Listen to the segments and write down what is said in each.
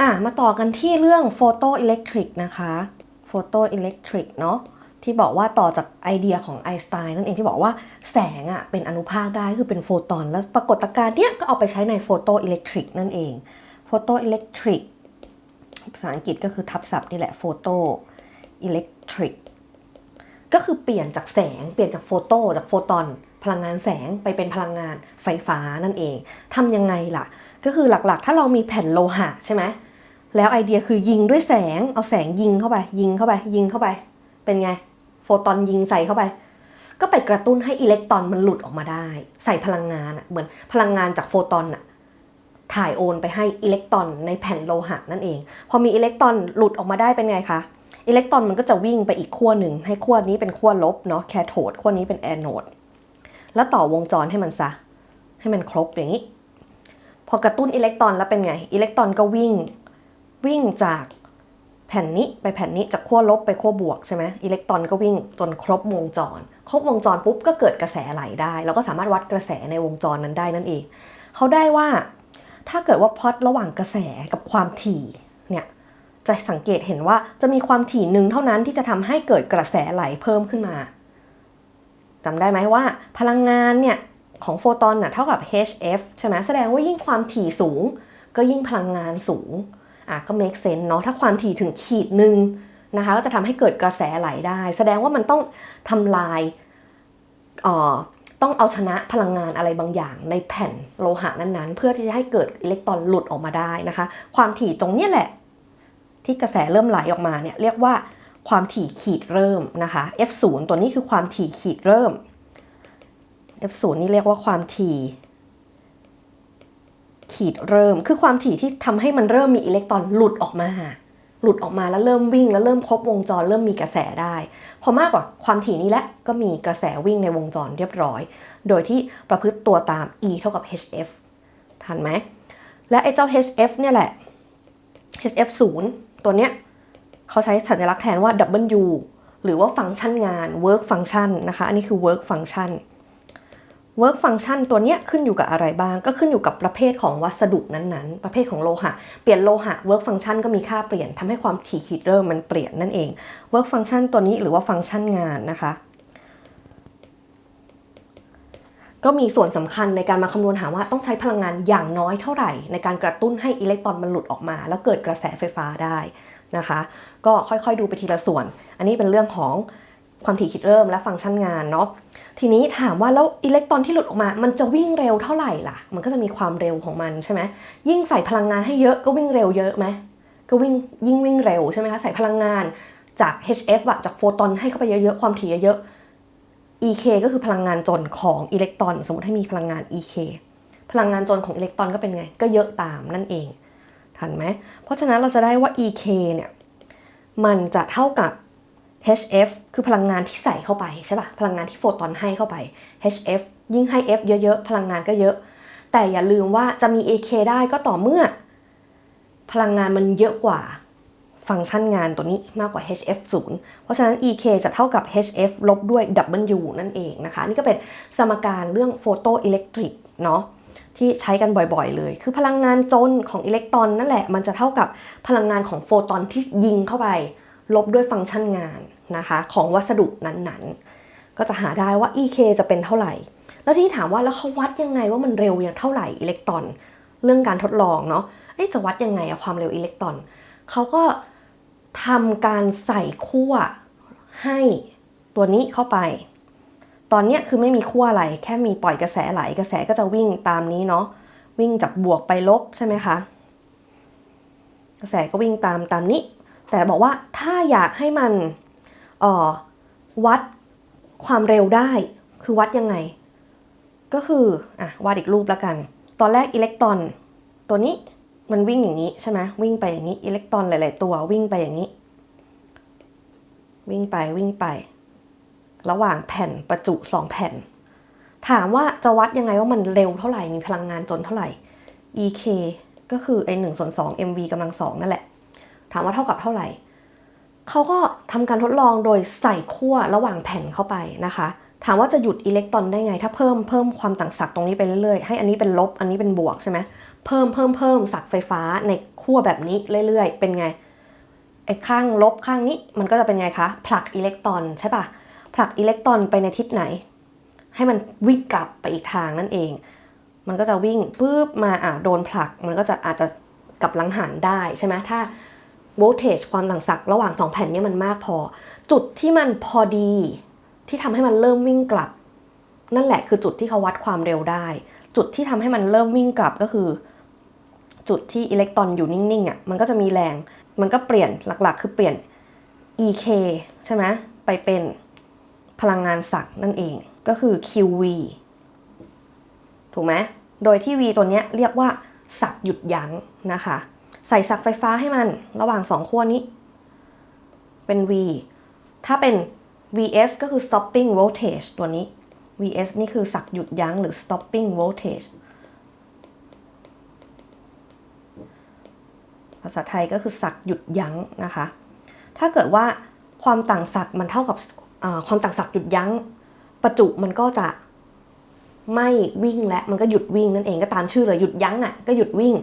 อะมาต่อกันที่เรื่องโฟโตอิเล็กทริกนะคะโฟโตอิเล็กทริกเนาะที่บอกว่าต่อจากไอเดียของไอน์สไตน์นั่นเองที่บอกว่าแสงอะ่ะเป็นอนุภาคได้คือเป็นโฟตอน แล้วปรากฏการณ์เนี้ยก็เอาไปใช้ในโฟโตอิเล็กทริกนั่นเองโฟโตอิเล็กทริกภาษาอังกฤษก็คือทับศัพท์นี่แหละโฟโตอิเล็กทริกก็คือเปลี่ยนจากแสงเปลี่ยนจากโฟโตจากโฟตอน พลังงานแสงไปเป็นพลังงานไฟฟ้านั่นเองทำยังไงล่ะ ก็คือหลักๆ ถ้าเรามีแผ่นโลหะใช่ไหม แล้วไอเดียคือยิงด้วยแสง เอาแสงยิงเข้าไป ยิงเข้าไป ยิงเข้าไป เป็นไง โฟตอนยิงใส่เข้าไป ก็ไปกระตุ้นให้อิเล็กตรอนมันหลุดออกมาได้ ใส่พลังงานอะเหมือนพลังงานจากโฟตอนอะถ่ายโอนไปให้อิเล็กตรอนในแผ่นโลหะนั่นเอง พอมีอิเล็กตรอนหลุดออกมาได้เป็นไงคะ อิเล็กตรอนมันก็จะวิ่งไปอีกขั้วหนึ่ง ให้ขั้วนี้เป็นขั้วลบเนาะ แคโทดขั้วนี้เป็นแอนโนดแล้วต่อวงจรให้มันซะ ให้มันครบอย่างนี้ พอกระตุ้นอิเล็กตรอนแล้วเป็นไง อิเล็กตรอนก็วิ่ง วิ่งจากแผ่นนี้ไปแผ่นนี้จากขั้วลบไปขั้วบวกใช่ไหมอิเล็กตรอนก็วิ่งจนครบวงจร ครบวงจรปุ๊บก็เกิดกระแสไหลได้ แล้วก็สามารถวัดกระแสในวงจรนั้นได้นั่นเองเขาได้ว่าถ้าเกิดว่าพลอตระหว่างกระแสกับความถี่เนี่ยจะสังเกตเห็นว่าจะมีความถี่หนึ่งเท่านั้นที่จะทำให้เกิดกระแสไหลเพิ่มขึ้นมาจำได้ไหมว่า พลังงานเนี่ยของโฟตอนน่ะเท่ากับ hf ใช่ไหมแสดงว่ายิ่งความถี่สูง ก็ยิ่งพลังงานสูง อะก็ make sense เนาะถ้าความถี่ถึงขีดหนึ่งนะคะก็จะทำให้เกิดกระแสไหลได้ แสดงว่ามันต้องทำลายเอ่อต้องเอาชนะพลังงานอะไรบางอย่างในแผ่นโลหะนั้นๆ เพื่อที่จะให้เกิดอิเล็กตรอนหลุดออกมาได้นะคะ ความถี่ตรงนี้แหละ ที่กระแสเริ่มไหลออกมาเนี่ยเรียกว่าความถี่ขีดเริ่มนะคะ f0 ตัวนี้คือความถี่ขีดเริ่ม f0 นี่เรียกว่าความถี่ ขีดเริ่ม คือความถี่ที่ทำให้มันเริ่มมีอิเล็กตรอนหลุดออกมา หลุดออกมาแล้วเริ่มวิ่ง แล้วเริ่มครบวงจร เริ่มมีกระแสได้ พอมากกว่าความถี่นี้แล้วก็มีกระแสวิ่งในวงจรเรียบร้อย โดยที่ประพฤติตัวตาม e เท่ากับ hf ทันไหม และไอ้เจ้า hf เนี่ยแหละ hf 0ตัวเนี้ยเขาใช้สัญลักษณ์แทนว่า w หรือว่าฟังก์ชันงาน work function นะคะ อันนี้คือ work function work function ตัวเนี้ยขึ้นอยู่กับอะไรบ้าง ก็ขึ้นอยู่กับประเภทของวัสดุนั้นๆ ประเภทของโลหะ เปลี่ยนโลหะ work function ก็มีค่าเปลี่ยนทำให้ความถี่ขีดเริ่มมันเปลี่ยนนั่นเอง work function ตัวนี้หรือว่าฟังก์ชันงานนะคะ ก็มีส่วนสำคัญในการมาคำนวณหาว่าต้องใช้พลังงานอย่างน้อยเท่าไหร่ ในการกระตุ้นให้อิเล็กตรอนมันหลุดออกมา แล้วเกิดกระแสไฟฟ้าได้นะคะ ก็ค่อยๆดูไปทีละส่วน อันนี้เป็นเรื่องของ ความถี่ขีดเริ่มและฟังก์ชันงานเนาะทีนี้ถามว่าแล้วอิเล็กตรอนที่หลุดออกมา มันจะวิ่งเร็วเท่าไหร่ล่ะ มันก็จะมีความเร็วของมันใช่ไหมยิ่งใส่พลังงานให้เยอะก็วิ่งเร็วเยอะไหมก็วิ่งยิ่งวิ่งเร็วใช่ไหมคะใส่พลังงานจาก HF อะจากโฟตอนให้เข้าไปเยอะๆความถี่เยอะๆ EK ก็คือพลังงานจนของอิเล็กตรอน สมมติให้มีพลังงาน EK พลังงานจนของอิเล็กตรอนก็เป็นไง ก็เยอะตามนั่นเองทันไหมเพราะฉะนั้นเราจะได้ว่า EK เนี่ยมันจะเท่ากับ HF คือพลังงานที่ใส่เข้าไปใช่ปะพลังงานที่โฟตอนให้เข้าไป HF ยิ่งให้ F เยอะๆ พลังงานก็เยอะ แต่อย่าลืมว่าจะมี AK ได้ก็ต่อเมื่อ พลังงานมันเยอะกว่าฟังก์ชันงานตัวนี้มากกว่า HF 0เพราะฉะนั้น EK จะเท่ากับ HF ลบด้วย W นั่นเองนะคะ นี่ก็เป็นสมการเรื่องโฟโตอิเล็กทริกเนาะที่ใช้กันบ่อยๆเลย คือพลังงานจนของอิเล็กตรอนนั่นแหละ มันจะเท่ากับพลังงานของโฟตอนที่ยิงเข้าไป ลบด้วยฟังก์ชันงาน นะคะของวัสดุนั้นๆ ก็จะหาได้ว่า EK จะเป็นเท่าไหร่ แล้วที่ถามว่าแล้วเขาวัดยังไงว่ามันเร็วอย่างเท่าไหร่อิเล็กตรอน เรื่องการทดลองเนาะเอ๊ะจะวัดยังไงอะความเร็วอิเล็กตรอนเขาก็ทำการใส่ขั้วให้ตัวนี้เข้าไป ตอนนี้คือไม่มีขั้วอะไร แค่มีปล่อยกระแสไหลกระแสก็จะวิ่งตามนี้เนาะวิ่งจากบวกไปลบใช่ไหมคะกระแสก็วิ่งตามตามนี้ แต่บอกว่าถ้าอยากให้มัน วัดความเร็วได้คือวัดยังไง ก็คืออะวาดอีกรูปแล้วกัน ตอนแรกอิเล็กตรอน ตัวนี้มันวิ่งอย่างนี้ใช่ไหมวิ่งไปอย่างนี้อิเล็กตรอนหลาย ๆ ตัววิ่งไปอย่างนี้ วิ่งไปวิ่งไป ระหว่างแผ่นประจุ 2 แผ่น ถามว่าจะวัดยังไงว่ามันเร็วเท่าไหร่มีพลังงานจนเท่าไหร่ EK ก็คือไอหนึ่งส่วนสอง mv กำลังสองนั่นแหละ ถามว่าเท่ากับเท่าไหร่ เขาก็ทำการทดลองโดยใส่ขั้วระหว่างแผ่นเข้าไปนะคะ ถามว่าจะหยุดอิเล็กตรอนได้ไง ถ้าเพิ่มเพิ่มความต่างศักย์ตรงนี้ไปเรื่อยๆ ให้อันนี้เป็นลบ อันนี้เป็นบวกใช่ไหมเพิ่มเพิ่มเพิ่มศักย์ไฟฟ้าในขั้วแบบนี้เรื่อยๆ เป็นไงไอ้ข้างลบข้างนี้มันก็จะเป็นไงคะ ผลักอิเล็กตรอนใช่ปะผลักอิเล็กตรอนไปในทิศไหน ให้มันวิ่งกลับไปอีกทางนั่นเอง มันก็จะวิ่งปุ๊บมาอะโดนผลักมันก็จะอาจจะกลับหลังหันได้ใช่ไหมถ้า โวลเทจความต่างศักย์ระหว่างสองแผ่นนี้มันมากพอ จุดที่มันพอดี ที่ทำให้มันเริ่มวิ่งกลับ นั่นแหละคือจุดที่เขาวัดความเร็วได้ จุดที่ทำให้มันเริ่มวิ่งกลับก็คือ จุดที่อิเล็กตรอนอยู่นิ่งๆอะมันก็จะมีแรง มันก็เปลี่ยนหลักๆ คือเปลี่ยน EK ใช่ไหมไปเป็นพลังงานศักย์นั่นเองก็คือ QV ถูกไหมโดยที่ V ตัวนี้เรียกว่าศักย์หยุดยั้งนะคะ ใส่ศักไฟฟ้าให้มันระหว่างสองขั้วนี้ เป็น V ถ้าเป็น VS ก็คือ stopping voltage ตัวนี้ VS นี่คือศักหยุดยั้งหรือ stopping voltage ภาษาไทยก็คือศักหยุดยั้งนะคะ ถ้าเกิดว่าความต่างศักมันเท่ากับความต่างศักหยุดยั้ง ประจุมันก็จะไม่วิ่งและมันก็หยุดวิ่งนั่นเองก็ตามชื่อเลยหยุดยั้งอะก็หยุดวิ่ง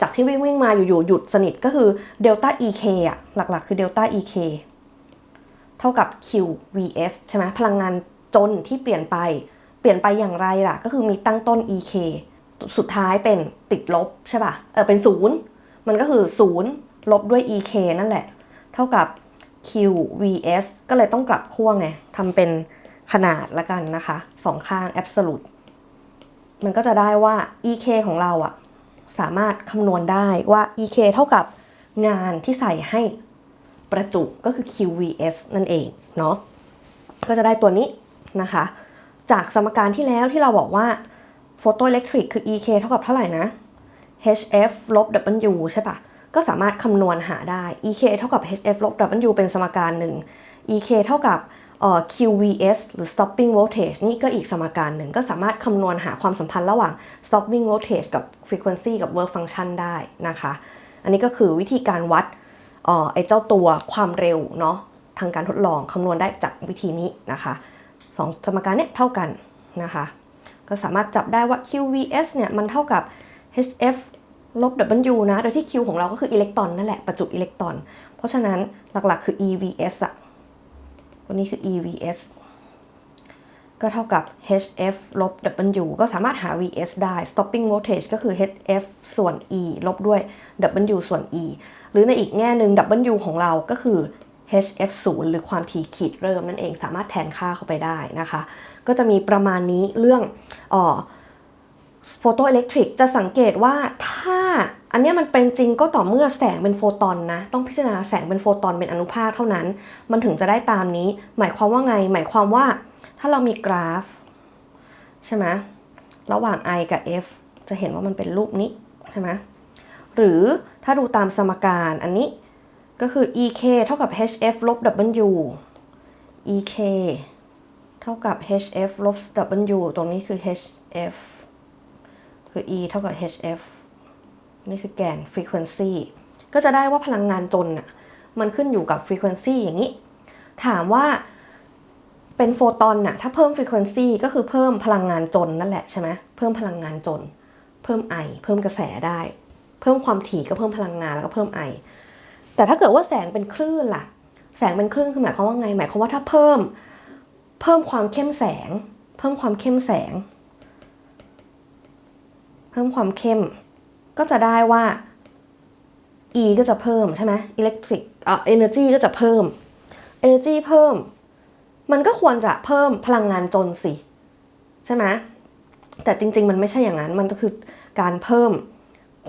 จากที่วิ่งวิ่งมาอยู่ๆหยุดสนิทก็คือเดลต้า EK อะหลักๆ คือเดลต้า EK เท่ากับ QVS ใช่ไหมพลังงานจนที่เปลี่ยนไป เปลี่ยนไปอย่างไรล่ะ ก็คือมีตั้งต้น EK สุดท้ายเป็นติดลบใช่ป่ะ เออเป็นศูนย์มันก็คือศูนย์ลบด้วย EK นั่นแหละ เท่ากับ QVS ก็เลยต้องกลับขั้วไงทำเป็นขนาดละกันนะคะสองข้าง absolute มันก็จะได้ว่า EK ของเราอะ สามารถคำนวณได้ว่า EK เท่ากับงานที่ใส่ให้ประจุก็คือ QVS นั่นเองเนาะก็จะได้ตัวนี้นะคะ จากสมการที่แล้วที่เราบอกว่าโฟโตอิเล็กทริกคือ EK เท่ากับเท่าไหร่นะ HF ลบ W ใช่ปะก็สามารถคำนวณหาได้ EK เท่ากับ HF ลบ W เป็นสมการหนึ่ง EK เท่ากับ QVS หรือ stopping voltage นี่ก็อีกสมการหนึ่งก็สามารถคำนวณหาความสัมพันธ์ระหว่าง stopping voltage กับ frequency กับ work function ได้นะคะ อันนี้ก็คือวิธีการวัดไอ้เจ้าตัวความเร็วเนาะทางการทดลองคำนวณได้จากวิธีนี้นะคะสองสมการเนี้ยเท่ากันนะคะ ก็สามารถจับได้ว่า QVS เนี่ยมันเท่ากับ HF ลบ W นะ โดยที่ Q ของเราก็คืออิเล็กตรอนนั่นแหละ ประจุอิเล็กตรอน เพราะฉะนั้นหลักๆ คือ EVS อะ ตัวนี้คือ EVS ก็เท่ากับ HF ลบ W ก็สามารถหา VS ได้ stopping voltage ก็คือ HF ส่วน E ลบด้วย W ส่วน E หรือในอีกแง่หนึ่ง W ของเราก็คือ HF 0หรือความถี่ขีดเริ่มนั่นเองสามารถแทนค่าเข้าไปได้นะคะ ก็จะมีประมาณนี้เรื่องออโฟโตอิเล็กทริกจะสังเกตว่าถ้า อันนี้มันเป็นจริงก็ต่อเมื่อแสงเป็นโฟตอนนะ ต้องพิจารณาแสงเป็นโฟตอนเป็นอนุภาคเท่านั้น มันถึงจะได้ตามนี้ หมายความว่าไง หมายความว่าถ้าเรามีกราฟ ใช่ไหมระหว่าง i กับ f จะเห็นว่ามันเป็นรูปนี้ใช่ไหมหรือถ้าดูตามสมการอันนี้ก็คือ ek เท่ากับ hf ลบ w ek เท่ากับ hf ลบ w ตรงนี้คือ hf คือ e เท่ากับ hf นี่คือแกน frequency ก็จะได้ว่าพลังงานจนอะมันขึ้นอยู่กับ frequency อย่างนี้ ถามว่าเป็นโฟตอนน่ะถ้าเพิ่ม frequency ก็คือเพิ่มพลังงานจนนั่นแหละใช่ไหมเพิ่มพลังงานจน เพิ่มไอเพิ่มกระแสได้ เพิ่มความถี่ก็เพิ่มพลังงานแล้วก็เพิ่มไอแต่ถ้าเกิดว่าแสงเป็นคลื่นล่ะ แสงเป็นคลื่นคือหมายความว่าไงหมายความว่าถ้าเพิ่มเพิ่มความเข้มแสง เพิ่มความเข้มแสง เพิ่มความเข้ม ก็จะได้ว่า E ก็จะเพิ่มใช่ไหม electric อะ energy ก็จะเพิ่ม energy เพิ่ม มันก็ควรจะเพิ่มพลังงานจนสิ ใช่ไหมแต่จริง ๆ มันไม่ใช่อย่างนั้น มันก็คือการเพิ่ม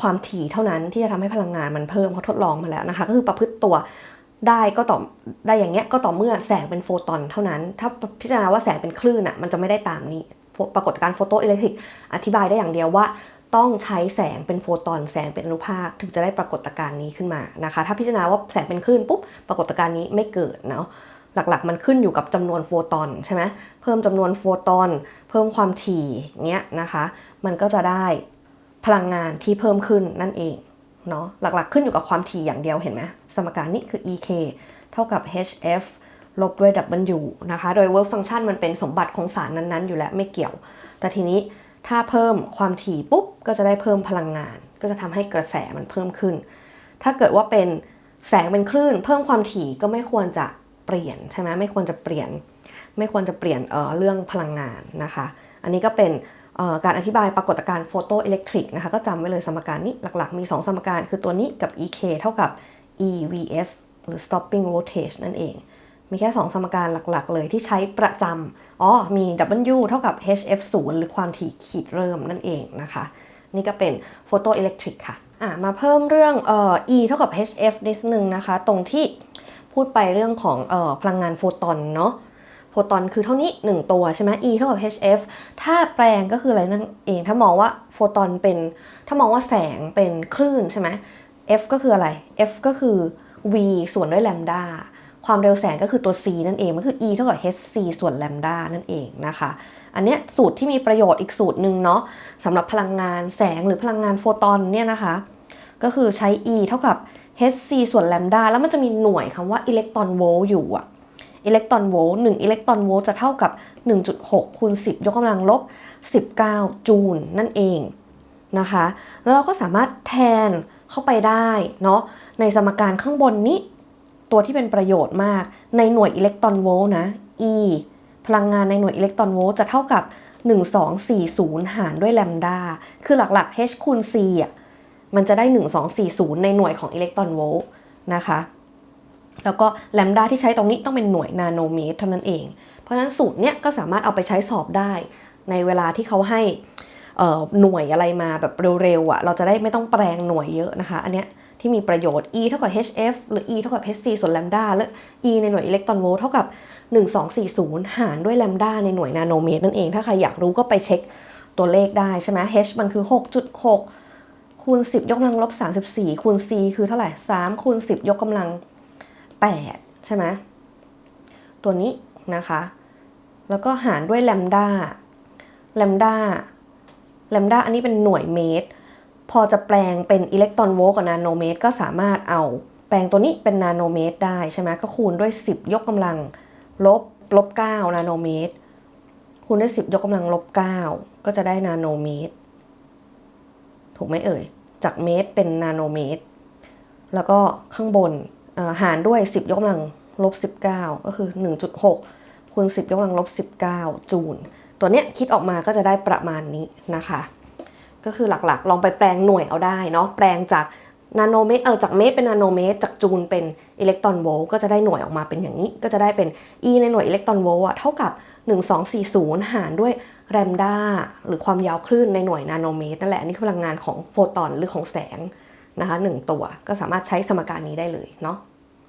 ความถี่เท่านั้นที่จะทำให้พลังงานมันเพิ่มเขาทดลองมาแล้วนะคะ ก็คือประพฤติตัวได้ก็ต่อได้อย่างเงี้ยก็ต่อเมื่อแสงเป็นโฟตอนเท่านั้น ถ้าพิจารณาว่าแสงเป็นคลื่นอะมันจะไม่ได้ตามนี้ปรากฏการณ์โฟโตอิเล็กทริกอธิบายได้อย่างเดียวว่า ต้องใช้แสงเป็นโฟตอนแสงเป็นอนุภาคถึงจะได้ปรากฏการณ์นี้ขึ้นมานะคะ ถ้าพิจารณาว่าแสงเป็นคลื่นปุ๊บปรากฏการณ์นี้ไม่เกิดเนาะหลักๆ มันขึ้นอยู่กับจำนวนโฟตอนใช่ไหมเพิ่มจำนวนโฟตอน เพิ่มความถี่เงี้ยนะคะ มันก็จะได้พลังงานที่เพิ่มขึ้นนั่นเองเนาะหลักๆ ขึ้นอยู่กับความถี่อย่างเดียวเห็นไหมสมการนี้คือ ek เท่ากับ hf ลบด้วย w นะคะ โดย work function มันเป็นสมบัติของสารนั้นๆ อยู่แล้วไม่เกี่ยว แต่ทีนี้ ถ้าเพิ่มความถี่ปุ๊บก็จะได้เพิ่มพลังงาน ก็จะทำให้กระแสมันเพิ่มขึ้น ถ้าเกิดว่าเป็นแสงเป็นคลื่น เพิ่มความถี่ก็ไม่ควรจะเปลี่ยนใช่ไหมไม่ควรจะเปลี่ยน ไม่ควรจะเปลี่ยนเอ่อเรื่องพลังงานนะคะ อันนี้ก็เป็นออการอธิบายปรากฏการณ์โฟโตอิเล็กทริกนะคะก็จำไว้เลยสมการนี้หลักๆ มี 2 สมการคือตัวนี้กับ EK เท่ากับ EVS หรือ stopping voltage นั่นเอง มีแค่ 2 สมการหลักๆ เลยที่ใช้ประจำอ๋อมี W เท่ากับ HF 0หรือความถี่ขีดเริ่มนั่นเองนะคะ นี่ก็เป็นโฟโตอิเล็กทริกค่ะอะ มาเพิ่มเรื่องเอ่อ E เท่ากับ HF นิดนึงนะคะ ตรงที่พูดไปเรื่องของเอ่อพลังงานโฟตอนเนาะโฟตอนคือเท่านี้ 1 ตัวใช่ไหม E เท่ากับ HF ถ้าแปลงก็คืออะไรนั่นเอง ถ้ามองว่าโฟตอนเป็น ถ้ามองว่าแสงเป็นคลื่นใช่ไหม F ก็คืออะไร F ก็คือ V ส่วนด้วยแลมดา ความเร็วแสงก็คือตัว c นั่นเอง มันคือ e เท่ากับ hc ส่วนแลมดานั่นเองนะคะ อันเนี้ยสูตรที่มีประโยชน์อีกสูตรหนึ่งเนาะสำหรับพลังงานแสงหรือพลังงานโฟตอนเนี่ยนะคะ ก็คือใช้ e เท่ากับ hc ส่วนแลมดาแล้วมันจะมีหน่วยคำว่าอิเล็กตรอนโวลต์อยู่อะอิเล็กตรอนโวลต์1อิเล็กตรอนโวลต์จะเท่ากับ 1.6คูณ10 ยกกำลังลบ 19 จูลนั่นเองนะคะ แล้วเราก็สามารถแทนเข้าไปได้เนาะในสมการข้างบนนี้ ตัวที่เป็นประโยชน์มากในหน่วยอิเล็กตรอนโวลต์นะ E พลังงานในหน่วยอิเล็กตรอนโวลต์จะเท่ากับ 1240 หารด้วยแลมดา คือหลักๆ h คูณ c อะ มันจะได้ 1240 ในหน่วยของอิเล็กตรอนโวลต์นะคะ แล้วก็แลมดาที่ใช้ตรงนี้ต้องเป็นหน่วยนาโนเมตรเท่านั้นเอง เพราะฉะนั้นสูตรเนี้ยก็สามารถเอาไปใช้สอบได้ ในเวลาที่เขาให้หน่วยอะไรมาแบบเร็วๆอะ เราจะได้ไม่ต้องแปลงหน่วยเยอะนะคะ อันเนี้ย ที่มีประโยชน์ e เท่ากับ hf หรือ e เท่ากับ hc ส่วนแลมดาและ e ในหน่วยอิเล็กตรอนโวลต์เท่ากับ 1240 หารด้วยแลมดาในหน่วยนาโนเมตรนั่นเอง ถ้าใครอยากรู้ก็ไปเช็คตัวเลขได้ใช่ไหม h มันคือ 6.6 คูณ 10 ยกกำลังลบ 34 คูณ c คือเท่าไหร่ 3 คูณ 10 ยกกำลัง 8 ใช่ไหมตัวนี้นะคะ แล้วก็หารด้วยแลมดาแลมดาแลมดาอันนี้เป็นหน่วยเมตร พอจะแปลงเป็นอิเล็กตรอนโวลต์กับนาโนเมตรก็สามารถเอาแปลงตัวนี้เป็นนาโนเมตรได้ใช่ไหมก็คูณด้วย 10 ยกกำลังลบลบ9นาโนเมตร คูณด้วย 10 ยกกำลังลบ9ก็จะได้นาโนเมตร ถูกไหมเอ่ย จากเมตรเป็นนาโนเมตร แล้วก็ข้างบนหารด้วย 10 ยกกำลังลบ19 ก็คือ 1.6คูณ10 ยกกำลังลบ19 จูล ตัวเนี้ยคิดออกมาก็จะได้ประมาณนี้นะคะ ก็คือหลักๆ ลองไปแปลงหน่วยเอาได้เนาะแปลงจากนาโนเมตรเออจากเมตรเป็นนาโนเมตรจากจูลเป็นอิเล็กตรอนโวลต์ก็จะได้หน่วยออกมาเป็นอย่างนี้ ก็จะได้เป็น e ในหน่วยอิเล็กตรอนโวลต์อะเท่ากับ 1240 หารด้วยแรมดาหรือความยาวคลื่นในหน่วยนาโนเมตรนั่นแหละอันนี่คือพลังงานของโฟตอนหรือของแสงนะคะหนึ่งตัวก็สามารถใช้สมการนี้ได้เลยเนาะ